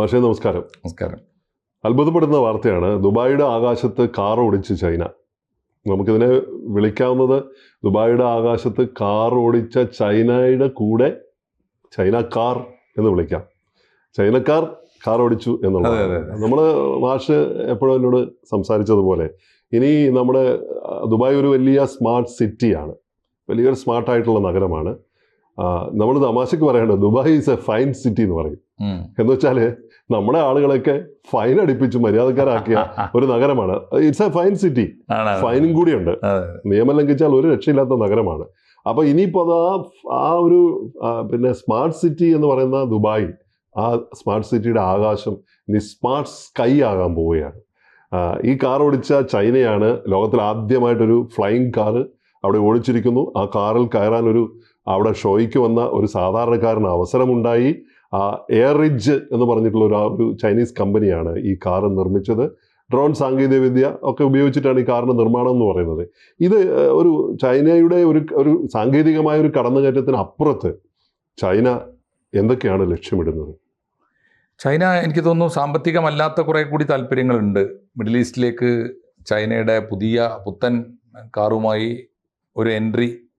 മാഷേ നമസ്കാരം. നമസ്കാരം. അത്ഭുതപ്പെടുന്ന വാർത്തയാണ് ദുബായിയുടെ ആകാശത്ത് കാർ ഓടിച്ച് ചൈന. നമുക്കിതിനെ വിളിക്കാവുന്നത് ദുബായിയുടെ ആകാശത്ത് കാർ ഓടിച്ച ചൈനയുടെ കൂടെ ചൈന കാർ എന്ന് വിളിക്കാം. ചൈനക്കാർ കാർ ഓടിച്ചു എന്നുള്ളത്. നമ്മൾ മാഷ് എപ്പോഴും എന്നോട് സംസാരിച്ചതുപോലെ ഇനി നമ്മുടെ ദുബായ് ഒരു വലിയ സ്മാർട്ട് സിറ്റിയാണ്. വലിയൊരു സ്മാർട്ടായിട്ടുള്ള നഗരമാണ്. നമ്മൾ തമാശക്ക് പറയണ്ട. Dubai is a fine city എന്ന് പറയും. എന്ന് വെച്ചാൽ നമ്മുടെ ആളുകളൊക്കെ ഫൈൻ അടിപ്പിച്ച് മര്യാദക്കാരാക്കിയ ഒരു നഗരമാണ്. It's a fine city. ഫൈനും കൂടിയുണ്ട്. നിയമം ലംഘിച്ചാൽ ഒരു രക്ഷയില്ലാത്ത നഗരമാണ്. അപ്പൊ ഇനിയിപ്പോൾ അത് ആ ആ ഒരു പിന്നെ സ്മാർട്ട് സിറ്റി എന്ന് പറയുന്ന ദുബായ് ആ സ്മാർട്ട് സിറ്റിയുടെ ആകാശം ഇനി സ്മാർട്ട് സ്കൈ ആകാൻ പോവുകയാണ്. ഈ കാർ ഓടിച്ച ചൈനയാണ് ലോകത്തിൽ ആദ്യമായിട്ടൊരു ഫ്ലൈയിങ് കാറ് അവിടെ ഓടിച്ചിരിക്കുന്നു. ആ കാറിൽ കയറാൻ ഒരു അവിടെ ഷോയ്ക്ക് വന്ന ഒരു സാധാരണക്കാരന് അവസരമുണ്ടായി. ആ എയർ റിഡ്ജ് എന്ന് പറഞ്ഞിട്ടുള്ള ഒരു ഒരു ചൈനീസ് കമ്പനിയാണ് ഈ കാർ നിർമ്മിച്ചത്. ഡ്രോൺ സാങ്കേതികവിദ്യ ഒക്കെ ഉപയോഗിച്ചിട്ടാണ് ഈ കാറിന്റെ നിർമ്മാണം എന്ന് പറയുന്നത്. ഇത് ഒരു ചൈനയുടെ ഒരു ഒരു സാങ്കേതികമായ ഒരു കടന്നുകയറ്റത്തിന് അപ്പുറത്ത് ചൈന എന്തൊക്കെയാണ് ലക്ഷ്യമിടുന്നത്? ചൈന എനിക്ക് തോന്നുന്നു സാമ്പത്തികമല്ലാത്ത കുറേ കൂടി താല്പര്യങ്ങളുണ്ട്. മിഡിൽ ഈസ്റ്റിലേക്ക് ചൈനയുടെ പുതിയ പുത്തൻ കാറുമായി ഒരു എൻട്രി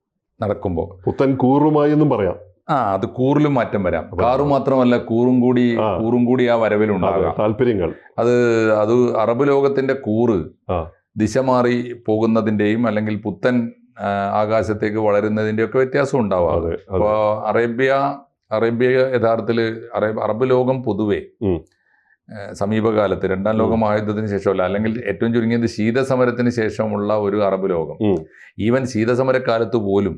നടക്കുമ്പോൾ പുത്തൻ കൂറുമായി എന്നും പറയാം. ആ അത് കൂറിലും മാറ്റം വരാം. കാറ് മാത്രമല്ല കൂറും കൂടി. കൂറും കൂടി ആ വരവിലുണ്ടാകാം. താല്പര്യങ്ങൾ. അത് അത് അറബ് ലോകത്തിന്റെ കൂറ്. ദിശ മാറി പോകുന്നതിന്റെയും അല്ലെങ്കിൽ പുത്തൻ ആകാശത്തേക്ക് വളരുന്നതിന്റെ ഒക്കെ വ്യത്യാസം ഉണ്ടാവാം. അപ്പോൾ അറേബ്യ അറേബ്യ യഥാർത്ഥത്തിൽ അറബ് ലോകം പൊതുവെ സമീപകാലത്ത് രണ്ടാം ലോക മഹായുദ്ധത്തിന് ശേഷമല്ല അല്ലെങ്കിൽ ഏറ്റവും ചുരുങ്ങിയത് ശീതസമരത്തിന് ശേഷമുള്ള ഒരു അറബ് ലോകം. ഈവൻ ശീതസമരക്കാലത്ത് പോലും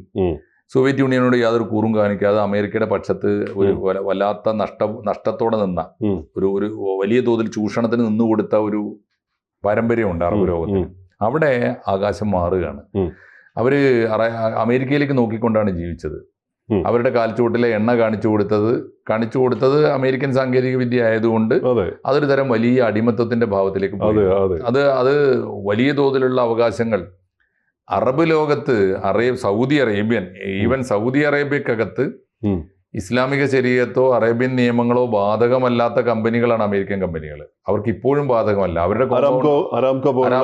സോവിയറ്റ് യൂണിയനോട് യാതൊരു കൂറും കാണിക്കാതെ അമേരിക്കയുടെ പക്ഷത്ത് ഒരു വല്ലാത്ത നഷ്ട നഷ്ടത്തോടെ നിന്ന ഒരു ഒരു വലിയ തോതിൽ ചൂഷണത്തിന് നിന്നുകൊടുത്ത ഒരു പാരമ്പര്യമുണ്ട് അറബ് ലോകത്തിൽ അവിടെ ആകാശം മാറുകയാണ്. അവർ അമേരിക്കയിലേക്ക് നോക്കിക്കൊണ്ടാണ് ജീവിച്ചത്. അവരുടെ കാൽച്ചുവട്ടിലെ എണ്ണ കാണിച്ചു കൊടുത്തത് കാണിച്ചു കൊടുത്തത് അമേരിക്കൻ സാങ്കേതിക വിദ്യ ആയതുകൊണ്ട് അതൊരു തരം വലിയ അടിമത്തത്തിന്റെ ഭാവത്തിലേക്ക് പോയി. അതെ അതെ. വലിയ തോതിലുള്ള അവകാശങ്ങൾ. അറബ് ലോകത്ത് അറേ സൗദി അറേബ്യൻ ഈവൻ സൗദി അറേബ്യക്കകത്ത്. ഇസ്ലാമിക ശരീരത്തോ അറേബ്യൻ നിയമങ്ങളോ ബാധകമല്ലാത്ത കമ്പനികളാണ് അമേരിക്കൻ കമ്പനികൾ. അവർക്ക് ഇപ്പോഴും ബാധകമല്ല. അവരുടെ.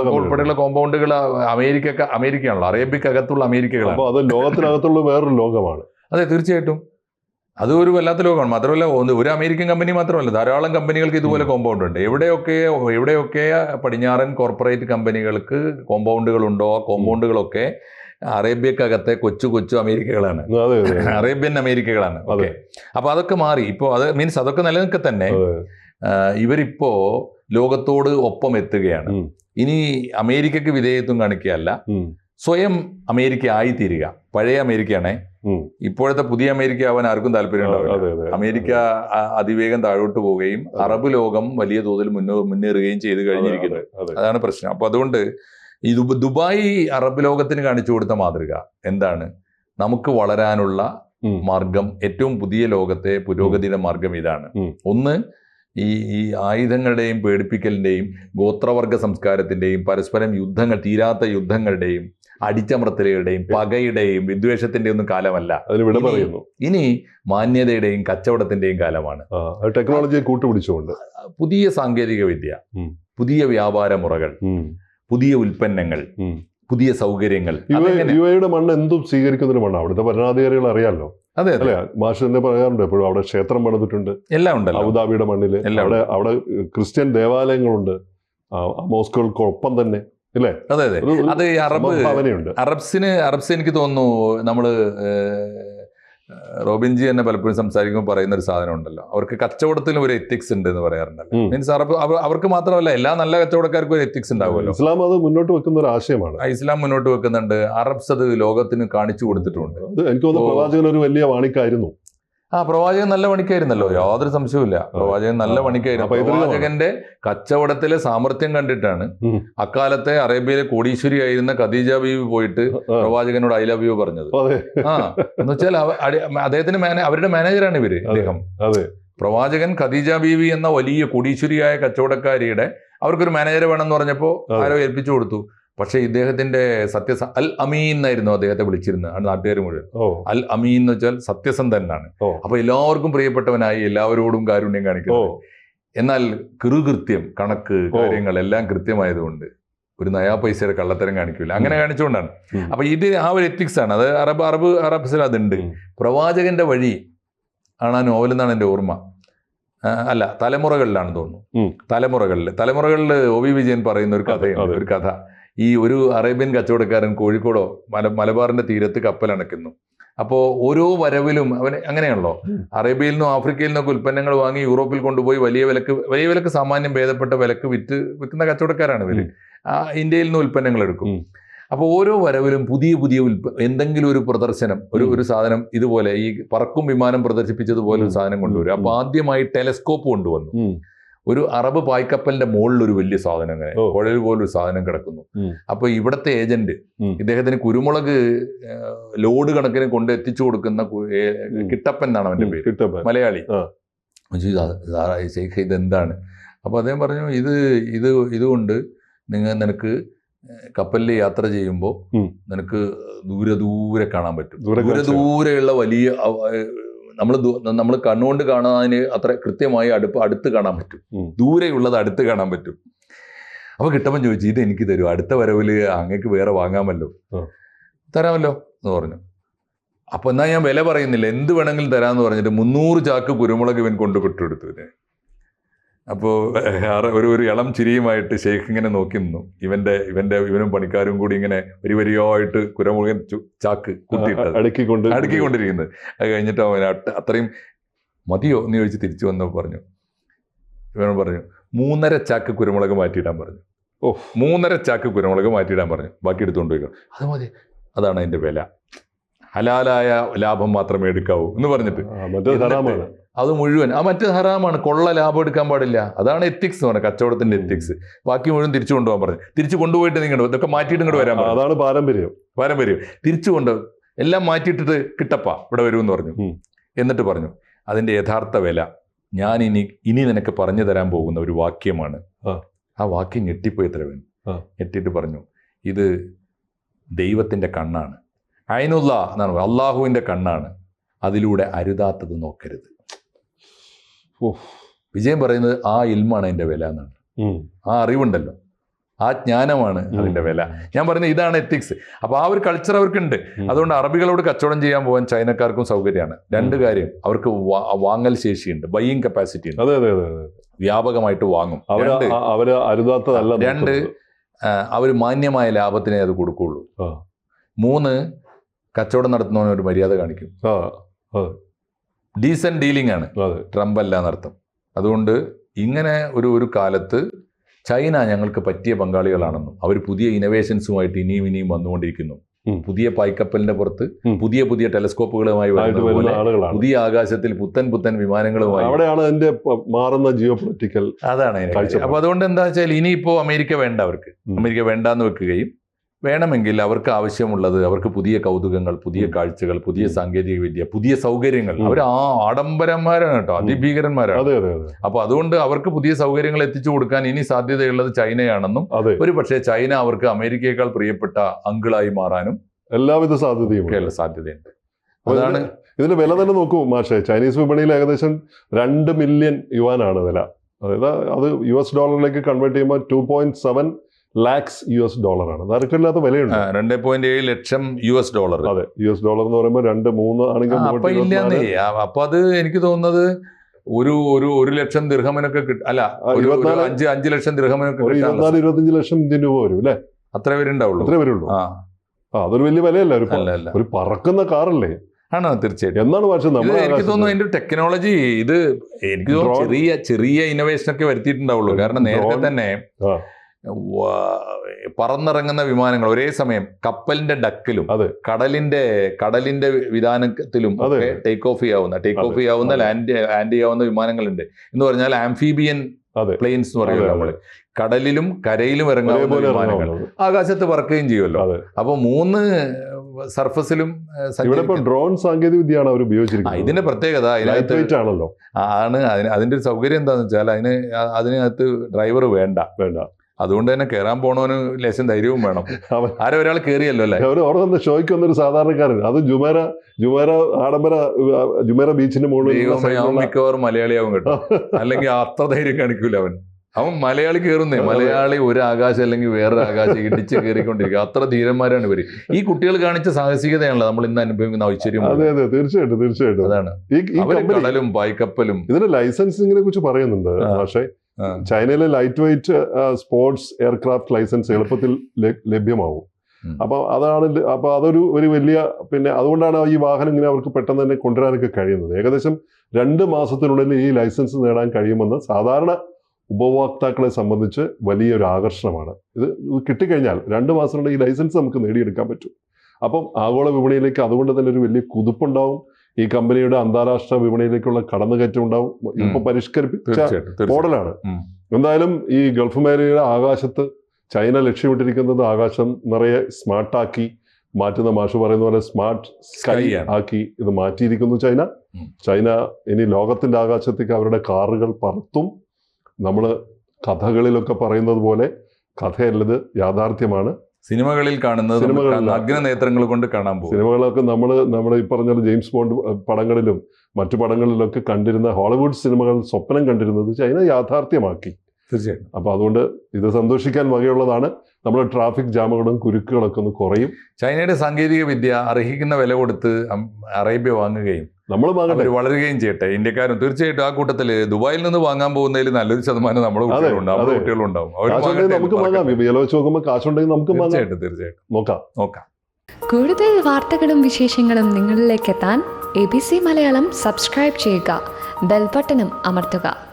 ഉൾപ്പെടെയുള്ള കോമ്പൗണ്ടുകൾ അമേരിക്ക അമേരിക്കയാണല്ലോ. അറേബ്യക്കകത്തുള്ള അമേരിക്കകളാണ്. അത് ലോകത്തിനകത്തുള്ള വേറൊരു ലോകമാണ്. അതെ തീർച്ചയായിട്ടും. അത് ഒരു വല്ലാത്ത ലോകമാണ്. മാത്രമല്ല ഒരു അമേരിക്കൻ കമ്പനി മാത്രമല്ല ധാരാളം കമ്പനികൾക്ക് ഇതുപോലെ കോമ്പൗണ്ട് ഉണ്ട് എവിടെയൊക്കെ എവിടെയൊക്കെ പടിഞ്ഞാറൻ കോർപ്പറേറ്റ് കമ്പനികൾക്ക് കോമ്പൗണ്ടുകൾ ഉണ്ടോ ആ കോമ്പൗണ്ടുകളൊക്കെ അറേബ്യക്കകത്തെ കൊച്ചു കൊച്ചു അമേരിക്കകളാണ്. അറേബ്യൻ അമേരിക്കകളാണ്. ഓക്കെ അപ്പൊ അതൊക്കെ മാറി. ഇപ്പോൾ അത് മീൻസ് അതൊക്കെ നിലനിൽക്കെ തന്നെ ഇവരിപ്പോ ലോകത്തോട് ഒപ്പം എത്തുകയാണ്. ഇനി അമേരിക്കക്ക് വിധേയത്വം കാണിക്കുകയല്ല. സ്വയം അമേരിക്ക ആയിത്തീരുക. പഴയ അമേരിക്കയാണേ. ഇപ്പോഴത്തെ പുതിയ അമേരിക്ക ആവാൻ ആർക്കും താല്പര്യം ഉണ്ടാവില്ല. അമേരിക്ക അതിവേഗം താഴോട്ട് പോവുകയും അറബ് ലോകം വലിയ തോതിൽ മുന്നോ മുന്നേറുകയും ചെയ്തു കഴിഞ്ഞിരിക്കുന്നു. അതെ, അതെ. അതാണ് പ്രശ്നം. അപ്പൊ അതുകൊണ്ട് ഈ ദുബായ് അറബ് ലോകത്തിന് കാണിച്ചു കൊടുത്ത മാതൃക എന്താണ്? നമുക്ക് വളരാനുള്ള. മാർഗം ഏറ്റവും പുതിയ ലോകത്തെ പുരോഗതിയുടെ മാർഗം ഇതാണ്. ഒന്ന് ഈ ഈ ആയുധങ്ങളുടെയും പേടിപ്പിക്കലിന്റെയും ഗോത്രവർഗ സംസ്കാരത്തിന്റെയും പരസ്പരം യുദ്ധങ്ങൾ തീരാത്ത യുദ്ധങ്ങളുടെയും അടിച്ചമർത്തലുകളുടെയും പകയുടെയും വിദ്വേഷത്തിന്റെ ഒന്നും കാലമല്ല. അതിന് പറയുന്നു. ഇനി മാന്യതയുടെയും കച്ചവടത്തിന്റെയും കാലമാണ്. ടെക്നോളജിയെ കൂട്ടുപിടിച്ചുകൊണ്ട്. പുതിയ സാങ്കേതിക വിദ്യ പുതിയ വ്യാപാര മുറകൾ പുതിയ ഉൽപ്പന്നങ്ങൾ പുതിയ സൗകര്യങ്ങൾ യുവയുടെ മണ്ണ് എന്തും സ്വീകരിക്കുന്നൊരു മണ്ണാണ് അവിടുത്തെ ഭരണാധികാരികൾ അറിയാലോ? അതെ അല്ലെ? മാഷ് തന്നെ പറയാറുണ്ട് എപ്പോഴും അവിടെ ക്ഷേത്രം പണിതിട്ടുണ്ട്. എല്ലാം ഉണ്ട് അബുദാബിയുടെ മണ്ണിൽ അവിടെ അവിടെ ക്രിസ്ത്യൻ ദേവാലയങ്ങളുണ്ട്. മോസ്കോകൾക്കൊപ്പം തന്നെ. അല്ലേ അതെ അതെ. അത് ഈ അറബ് അറബ്സിന് അറബ്സ് എനിക്ക് തോന്നുന്നു നമ്മൾ റോബിൻജി തന്നെ പലപ്പോഴും സംസാരിക്കുമ്പോൾ പറയുന്ന ഒരു സാധനം ഉണ്ടല്ലോ. അവർക്ക് കച്ചവടത്തിലും ഒരു എത്തിക്സ് ഉണ്ട് എന്ന് പറയാറുണ്ടല്ലോ. മീൻസ് അറബ് അവർക്ക് മാത്രമല്ല എല്ലാ നല്ല കച്ചവടക്കാർക്കും ഒരു എത്തിക്സ് ഉണ്ടാവുമല്ലോ. ഇസ്ലാം അത് മുന്നോട്ട് വെക്കുന്ന ഒരു ആശയമാണ്. ഇസ്ലാം മുന്നോട്ട് വെക്കുന്നുണ്ട്. അറബ്സ് അത് ലോകത്തിന് കാണിച്ചു കൊടുത്തിട്ടുണ്ട്. എനിക്ക് തോന്നുന്നു പ്രവാചകൻ ഒരു വലിയ വാണിക്കായിരുന്നു. ആ പ്രവാചകൻ നല്ല പണിക്കായിരുന്നല്ലോ. യാതൊരു സംശയവുമില്ല. പ്രവാചകൻ നല്ല പണിക്കായിരുന്നു. പ്രവാചകന്റെ കച്ചവടത്തിലെ സാമർഥ്യം കണ്ടിട്ടാണ് അക്കാലത്തെ അറേബ്യയിലെ കോടീശ്വരി ആയിരുന്ന ഖദീജ ബീവി പോയിട്ട് പ്രവാചകനോട് ഐ ലവ് യു പറഞ്ഞത്. ആ. എന്ന് വെച്ചാൽ അദ്ദേഹത്തിന് അവരുടെ മാനേജറാണ് ഇവർ അദ്ദേഹം പ്രവാചകൻ ഖദീജ ബീവി എന്ന വലിയ കോടീശ്വരിയായ കച്ചവടക്കാരിയുടെ അവർക്കൊരു മാനേജറെ വേണമെന്ന് പറഞ്ഞപ്പോൾ പറഞ്ഞപ്പോ ആരോ ഏൽപ്പിച്ചു കൊടുത്തു. പക്ഷേ ഇദ്ദേഹത്തിന്റെ സത്യസ അൽ അമീൻ എന്നായിരുന്നു അദ്ദേഹത്തെ വിളിച്ചിരുന്നത്. ആണ് നാട്ടുകാർ മുഴുവൻ. അൽ അമീൻ എന്ന് വെച്ചാൽ സത്യസന്ധനാണ്. എന്നാണ് അപ്പൊ എല്ലാവർക്കും പ്രിയപ്പെട്ടവനായി എല്ലാവരോടും കാരുണ്യം കാണിക്കും കാണിക്കുന്നു എന്നാൽ കൃകൃത്യം കണക്ക്. കാര്യങ്ങൾ എല്ലാം കൃത്യമായതുകൊണ്ട് ഒരു നയാ പൈസയുടെ കള്ളത്തരം കാണിക്കില്ല അങ്ങനെ കാണിച്ചുകൊണ്ടാണ്. അപ്പൊ ഇത് ആ ഒരു എത്തിക്സ് ആണ്. അത് അറബ് അറബ് അറബ്സിൽ അതുണ്ട്. പ്രവാചകന്റെ വഴി ആണ് ആ നോവൽ എന്നാണ് എന്റെ ഓർമ്മ. അല്ല തലമുറകളിലാണ് തോന്നുന്നു. തലമുറകളിൽ തലമുറകളിൽ ഒ വി വിജയൻ പറയുന്ന ഒരു കഥയാണ് കഥയുണ്ട് ഒരു കഥ. ഈ ഒരു അറേബ്യൻ കച്ചവടക്കാരൻ കോഴിക്കോടോ മല മലബാറിന്റെ തീരത്ത് കപ്പലണക്കുന്നു അപ്പോൾ ഓരോ വരവിലും അവൻ അങ്ങനെയാണല്ലോ. അറേബ്യയിൽ നിന്നും ആഫ്രിക്കയിൽ നിന്നൊക്കെ ഉൽപ്പന്നങ്ങൾ വാങ്ങി യൂറോപ്പിൽ കൊണ്ടുപോയി വലിയ വിലക്ക് വലിയ വിലക്ക് സാമാന്യം ഭേദപ്പെട്ട വിലക്ക് വിറ്റ് വിൽക്കുന്ന കച്ചവടക്കാരാണ് ഇവർ. ആ ഇന്ത്യയിൽ നിന്ന് ഉൽപ്പന്നങ്ങൾ എടുക്കും. അപ്പോൾ ഓരോ വരവിലും പുതിയ പുതിയ ഉൽപ്പ എന്തെങ്കിലും ഒരു പ്രദർശനം ഒരു ഒരു സാധനം ഇതുപോലെ ഈ പറക്കും വിമാനം പ്രദർശിപ്പിച്ചതുപോലെ ഒരു സാധനം കൊണ്ടുവരും. അപ്പോൾ ആദ്യമായി ടെലസ്കോപ്പ് കൊണ്ടുവന്നു. ഒരു അറബ് പായ്ക്കപ്പലിന്റെ മുകളിൽ ഒരു വലിയ സാധനം അങ്ങനെ. കുഴൽ പോലൊരു സാധനം കിടക്കുന്നു. അപ്പൊ ഇവിടത്തെ ഏജന്റ്. ഇദ്ദേഹത്തിന് കുരുമുളക് ലോഡ് കണക്കിന് കൊണ്ട് എത്തിച്ചു കൊടുക്കുന്ന കിട്ടപ്പൻ എന്നാണ് അവന്റെ പേര് കിട്ടപ്പൻ. മലയാളി ശേഖ ചോദിച്ചു, "സാ- സാറാ ഇതെന്താണ് അപ്പൊ അദ്ദേഹം പറഞ്ഞു ഇത് ഇത് ഇതുകൊണ്ട് നിങ്ങൾ നിനക്ക് കപ്പലിൽ യാത്ര ചെയ്യുമ്പോൾ നിനക്ക് ദൂരെ ദൂരെ കാണാൻ പറ്റും ദൂരെ. ദൂരെയുള്ള വലിയ നമ്മൾ നമ്മൾ കണ്ണുകൊണ്ട് കാണുന്നതിന് അത്ര കൃത്യമായി അടുപ്പ് അടുത്ത് കാണാൻ പറ്റും. ദൂരെ ദൂരെയുള്ളത് അടുത്ത് കാണാൻ പറ്റും. അപ്പോൾ കിട്ടുമ്പോൾ ചോദിച്ചു ഇത് എനിക്ക് തരൂ അടുത്ത വരവിൽ അങ്ങക്ക് വേറെ വാങ്ങാമല്ലോ. തരാമല്ലോ എന്ന് പറഞ്ഞു. അപ്പോൾ എന്നാ ഞാൻ വില പറയുന്നില്ല. എന്ത് വേണമെങ്കിലും തരാന്ന് പറഞ്ഞിട്ട് മുന്നൂറ് ചാക്ക് കുരുമുളക് ഇവൻ കൊണ്ട് ഇതിനെ. അപ്പോൾ ഒരു ഒരു ഇളം ചിരിയുമായിട്ട് ഷെയ്ഖ് ഇങ്ങനെ നോക്കി നിന്നു. ഇവന്റെ ഇവന്റെ ഇവനും പണിക്കാരും കൂടി ഇങ്ങനെ വരി വരിയായിട്ട് കുരുമുളകൻ ചാക്ക് കുത്തിയിട്ട് അടുക്കിക്കൊണ്ട്. അടുക്കിക്കൊണ്ടിരിക്കുന്നത് അത് കഴിഞ്ഞിട്ട് അവൻ അത്രയും മതിയോ എന്ന് ചോദിച്ച് തിരിച്ചു വന്നപ്പോൾ പറഞ്ഞു. ഇവൻ പറഞ്ഞു മൂന്നര ചാക്ക് കുരുമുളക് മാറ്റിയിടാൻ പറഞ്ഞു. ഓ. മൂന്നര ചാക്ക് കുരുമുളക് മാറ്റിയിടാൻ പറഞ്ഞു. ബാക്കി എടുത്തുകൊണ്ട് പോയിക്കോ. അത് മതി. അതാണ് അതിന്റെ വില. ഹലാലായ ലാഭം മാത്രമേ എടുക്കാവൂ. എന്ന് പറഞ്ഞിട്ട് അത് മുഴുവൻ. ആ മറ്റേ ഹറാമാണ്. കൊള്ള ലാഭം എടുക്കാൻ പാടില്ല. അതാണ് എത്തിക്സ് എന്ന് പറഞ്ഞത് കച്ചവടത്തിന്റെ എത്തിക്സ് ബാക്കി മുഴുവൻ തിരിച്ചു കൊണ്ടുപോകാൻ പറഞ്ഞു. തിരിച്ചു കൊണ്ടുപോയിട്ട് നിങ്ങൾ ഇതൊക്കെ മാറ്റിയിട്ട് ഇങ്ങോട്ട് വരാൻ അതാണ് പാരമ്പര്യം. പാരമ്പര്യം. തിരിച്ചു കൊണ്ട് എല്ലാം മാറ്റിയിട്ടിട്ട് കിട്ടപ്പ ഇവിടെ വരുമെന്ന് പറഞ്ഞു. എന്നിട്ട് പറഞ്ഞു അതിന്റെ യഥാർത്ഥ വില. ഞാൻ ഇനി ഇനി നിനക്ക് പറഞ്ഞു തരാൻ പോകുന്ന ഒരു വാക്യമാണ്. ആ. വാക്യം ഞെട്ടിപ്പോയി തരവൻ ഞെട്ടിട്ട് ഞെട്ടിയിട്ട് പറഞ്ഞു ഇത് ദൈവത്തിന്റെ കണ്ണാണ്. അയനുള്ള എന്നാണ്. അള്ളാഹുവിന്റെ കണ്ണാണ്. അതിലൂടെ അരുതാത്തത് നോക്കരുത്. വിജയം പറയുന്നത് ആ ഇൽമാണ് അതിന്റെ വില എന്നാണ്. ആ അറിവുണ്ടല്ലോ. ആ ജ്ഞാനമാണ് അതിന്റെ അതിന്റെ വില. ഞാൻ പറയുന്നത് ഇതാണ് എത്തിക്സ് അപ്പോൾ ആ ഒരു കൾച്ചർ അവർക്കുണ്ട്. അതുകൊണ്ട് അറബികളോട് കച്ചവടം ചെയ്യാൻ പോകാൻ ചൈനക്കാർക്കും സൗകര്യമാണ്. രണ്ട്. കാര്യം. അവർക്ക് വാങ്ങൽ ശേഷിയുണ്ട്. ബൈയിങ് കപ്പാസിറ്റി ഉണ്ട്. അതെ അതെ അതെ വ്യാപകമായിട്ട് വാങ്ങും. അവർ അരുതാത്തതല്ല രണ്ട്. അവർ മാന്യമായ ലാഭത്തിനെ അത് കൊടുക്കുകയുള്ളൂ. മൂന്ന് കച്ചവടം നടത്തുന്നവനൊരു മര്യാദ കാണിക്കും. ആ ഡീസൻ ഡീലിംഗ് ആണ് ട്രംപ് അല്ല എന്നർത്ഥം. അതുകൊണ്ട് ഇങ്ങനെ ഒരു ഒരു കാലത്ത് ചൈന ഞങ്ങൾക്ക് പറ്റിയ പങ്കാളികളാണെന്നും അവർ പുതിയ ഇനോവേഷൻസുമായിട്ട് ഇനിയും ഇനിയും വന്നുകൊണ്ടിരിക്കുന്നു. പുതിയ പായ്ക്കപ്പലിന്റെ പുറത്ത് പുതിയ പുതിയ ടെലസ്കോപ്പുകളുമായി വരുന്ന പുതിയ ആകാശത്തിൽ പുത്തൻ പുത്തൻ വിമാനങ്ങളുമായി അവിടെയാണ് അതിന്റെ മാറുന്ന ജിയോ പൊളിറ്റിക്കൽ അതാണ്. അപ്പൊ അതുകൊണ്ട് എന്താ വെച്ചാൽ ഇനിയിപ്പോ അമേരിക്ക വേണ്ട അവർക്ക്. അമേരിക്ക വേണ്ടാന്ന് വെക്കുകയും വേണമെങ്കിൽ അവർക്ക് ആവശ്യമുള്ളത് അവർക്ക് പുതിയ കൗതുകങ്ങൾ പുതിയ കാഴ്ചകൾ പുതിയ സാങ്കേതികവിദ്യ സാങ്കേതിക വിദ്യ പുതിയ സൗകര്യങ്ങൾ. അവർ ആ ആഡംബരന്മാരാണ് കേട്ടോ അതിഭീകരന്മാരാണ്. അതെ അതെ അതെ. അപ്പൊ അതുകൊണ്ട് അവർക്ക് പുതിയ സൗകര്യങ്ങൾ എത്തിച്ചു കൊടുക്കാൻ ഇനി സാധ്യതയുള്ളത് ചൈനയാണെന്നും ഒരു പക്ഷേ ചൈന അവർക്ക് അമേരിക്കയേക്കാൾ പ്രിയപ്പെട്ട അങ്കിളായി മാറാനും എല്ലാവിധ സാധ്യതയും സാധ്യതയുണ്ട്. അതാണ് ഇതിന്റെ വില തന്നെ നോക്കൂ മാഷെ. ചൈനീസ് വിപണിയിൽ ഏകദേശം രണ്ട് മില്യൺ യുവാനാണ് വില. അതായത് അത് യു എസ് ഡോളറിലേക്ക് കൺവേർട്ട് ചെയ്യുമ്പോൾ two point seven lakhs U S ഡോളറാണ് ആണ്. അവർക്കില്ലാത്ത വിലയുണ്ട്. രണ്ട് പോയിന്റ് ഏഴ് ലക്ഷം യു എസ് ഡോളർ അതെ യു എസ് ഡോളർ എന്ന് പറയുമ്പോൾ രണ്ട് മൂന്ന് ആണെങ്കിൽ അപ്പൊ ഇല്ലാന്നേ. അപ്പൊ അത് എനിക്ക് തോന്നുന്നത് ഒരു ഒരു ഒരു ലക്ഷം ദീർഘമനൊക്കെ കിട്ടും അല്ല അഞ്ച് അഞ്ച് ലക്ഷം ദീർഘമനൊക്കെ ഇരുപത്തിനാല് ഇരുപത്തഞ്ച് ലക്ഷം ഇന്ത്യൻ രൂപ വരും അല്ലേ? അത്ര പേരുണ്ടാവുള്ളൂ അത്ര പേരുള്ളൂ. ആ. അതൊരു വലിയ വിലയല്ല ഒരു ഒരു പറക്കുന്ന കാറല്ലേ? ആണോ? തീർച്ചയായിട്ടും. എന്നാണ് പക്ഷെ നമ്മൾ എനിക്ക് തോന്നുന്നു അതിന്റെ ടെക്നോളജി ഇത് എനിക്ക് തോന്നുന്നു ചെറിയ ചെറിയ ഇന്നോവേഷൻ ഒക്കെ വരുത്തിയിട്ടുണ്ടാവുള്ളൂ. കാരണം നേരത്തെ തന്നെ പറന്നിറങ്ങുന്ന വിമാനങ്ങൾ ഒരേ സമയം കപ്പലിന്റെ ഡക്കിലും അത്. കടലിന്റെ കടലിന്റെ വിധാനത്തിലും ഒക്കെ ടേക്ക് ഓഫ് ചെയ്യാവുന്ന ടേക്ക് ഓഫ് ചെയ്യാവുന്ന ലാൻഡ് ലാൻഡ് ചെയ്യാവുന്ന വിമാനങ്ങളുണ്ട്. എന്ന് പറഞ്ഞാൽ ആംഫീബിയൻ പ്ലെയിൻസ് എന്ന് പറയുന്നത് പറയുമല്ലോ. നമ്മൾ. കടലിലും കരയിലും ഇറങ്ങാവുന്ന വിമാനങ്ങൾ. ആകാശത്ത് പറക്കുകയും ചെയ്യുമല്ലോ. അപ്പൊ മൂന്ന് സർഫസിലും ഡ്രോൺ സാങ്കേതിക വിദ്യയാണ് അവർ ഉപയോഗിച്ചിരിക്കുന്നത്. ഇതിന്റെ പ്രത്യേകത അതിനകത്ത് ആണല്ലോ. ആണ്. അതിന് അതിന്റെ ഒരു സൗകര്യം എന്താണെന്ന് വെച്ചാൽ അതിന് അതിനകത്ത് ഡ്രൈവർ വേണ്ട. വേണ്ട. അതുകൊണ്ട് തന്നെ കയറാൻ പോണവന് ലേശം ധൈര്യവും വേണം. ആരും ഒരാൾ കയറിയല്ലോ അല്ലേ? അവർ അവിടെ നിന്ന് ഷോയ്ക്ക് വന്നൊരു സാധാരണക്കാരൻ. അത് ജുമേര ജുമേര ആഡംബര ജുമേര ബീച്ചിന്റെ മുകളിൽ മിക്കവാറും മലയാളിയാവും കേട്ടോ. അല്ലെങ്കിൽ അത്ര ധൈര്യം കാണിക്കൂല അവൻ. അവൻ മലയാളി കയറുന്നേ മലയാളി ഒരു ആകാശം അല്ലെങ്കിൽ വേറൊരു ആകാശം ഇടിച്ച് കയറിക്കൊണ്ടിരിക്കുക അത്ര ധീരന്മാരാണ് ഇവർ. ഈ കുട്ടികൾ കാണിച്ച സാഹസികതയാണല്ലോ നമ്മൾ ഇന്ന് അനുഭവിക്കുന്ന ഐശ്വര്യം അതെ അതെ. തീർച്ചയായിട്ടും തീർച്ചയായിട്ടും. അതാണ്. കടലും പായ്ക്കപ്പലും ഇതിന്റെ ലൈസൻസിങ്ങിനെ കുറിച്ച് പറയുന്നുണ്ട് പക്ഷേ. ചൈനയിലെ light weight sports aircraft licence എളുപ്പത്തിൽ ലഭ്യമാവും. ഉം. അപ്പൊ അതാണ് അപ്പോൾ അപ്പൊ അതൊരു ഒരു വലിയ പിന്നെ അതുകൊണ്ടാണ് ഈ വാഹനം ഇങ്ങനെ അവർക്ക് പെട്ടെന്ന് തന്നെ കൊണ്ടുവരാനൊക്കെ കഴിയുന്നത്. ഏകദേശം രണ്ട് മാസത്തിനുള്ളിൽ ഈ ലൈസൻസ് നേടാൻ കഴിയുമെന്ന് സാധാരണ ഉപഭോക്താക്കളെ സംബന്ധിച്ച് വലിയൊരു ആകർഷണമാണ്. ഇത് കിട്ടിക്കഴിഞ്ഞാൽ രണ്ട് മാസത്തിനുള്ളിൽ ഈ ലൈസൻസ് നമുക്ക് നേടിയെടുക്കാൻ പറ്റും. അപ്പം ആഗോള വിപണിയിലേക്ക് അതുകൊണ്ട് തന്നെ ഒരു വലിയ കുതിപ്പുണ്ടാവും. ഈ കമ്പനിയുടെ അന്താരാഷ്ട്ര വിപണിയിലേക്കുള്ള കടന്നുകയറ്റം ഉണ്ടാവും ഇപ്പൊ. പരിഷ്കരിപ്പിച്ച മോഡലാണ്. എന്തായാലും ഈ ഗൾഫ് മേഖലയുടെ ആകാശത്ത് ചൈന ലക്ഷ്യമിട്ടിരിക്കുന്നത് ആകാശം നിറയെ സ്മാർട്ടാക്കി മാറ്റുന്ന മാഷ് പറയുന്ന പോലെ സ്മാർട്ട് സ്കൈ ആക്കി ഇത് മാറ്റിയിരിക്കുന്നു ചൈന. ചൈന ഇനി ലോകത്തിന്റെ ആകാശത്തേക്ക് അവരുടെ കാറുകൾ പറത്തും. നമ്മൾ കഥകളിലൊക്കെ പറയുന്നത് പോലെ കഥയല്ലത് യാഥാർത്ഥ്യമാണ്. സിനിമകളിൽ കാണുന്നത് അഗ്നനേത്രങ്ങൾ നേത്രങ്ങൾ കൊണ്ട് കാണാൻ പോകും. സിനിമകളൊക്കെ നമ്മൾ നമ്മൾ ഈ പറഞ്ഞ ജെയിംസ് ബോണ്ട് പടങ്ങളിലും മറ്റു പടങ്ങളിലൊക്കെ കണ്ടിരുന്ന ഹോളിവുഡ് സിനിമകൾ സ്വപ്നം കണ്ടിരുന്നത് ചൈന യാഥാർത്ഥ്യമാക്കി. തീർച്ചയായിട്ടും. അപ്പോൾ അതുകൊണ്ട് ഇത് സന്തോഷിക്കാൻ വകയുള്ളതാണ്. നമ്മുടെ ട്രാഫിക് ജാമുകളും കുരുക്കുകളൊക്കെ ഒന്ന് കുറയും. ചൈനയുടെ സാങ്കേതിക വിദ്യ അർഹിക്കുന്ന വില കൊടുത്ത് അറേബ്യ വാങ്ങുകയും നമ്മൾ അവർ വളരുകയും ചെയ്യട്ടെ. ഇന്ത്യക്കാരും തീർച്ചയായിട്ടും ആ കൂട്ടത്തിൽ ദുബായിൽ നിന്ന് വാങ്ങാൻ പോകുന്നതിൽ നല്ലൊരു ശതമാനം നമ്മുടെ. കുട്ടികളുണ്ടാവും. നമുക്ക് വാങ്ങാം. വാങ്ങട്ടെ. വില വെച്ച് നോക്കുമ്പോൾ കാശുണ്ടെങ്കിൽ നമുക്ക് വാങ്ങാം. തീർച്ചയായിട്ടും തീർച്ചയായിട്ടും. നോക്കാം. നോക്കാം. കൂടുതൽ വാർത്തകളും വിശേഷങ്ങളും നിങ്ങളിലേക്ക് എത്താൻ A B C Malayalam subscribe ചെയ്യുക. ബെൽബട്ടനും അമർത്തുക.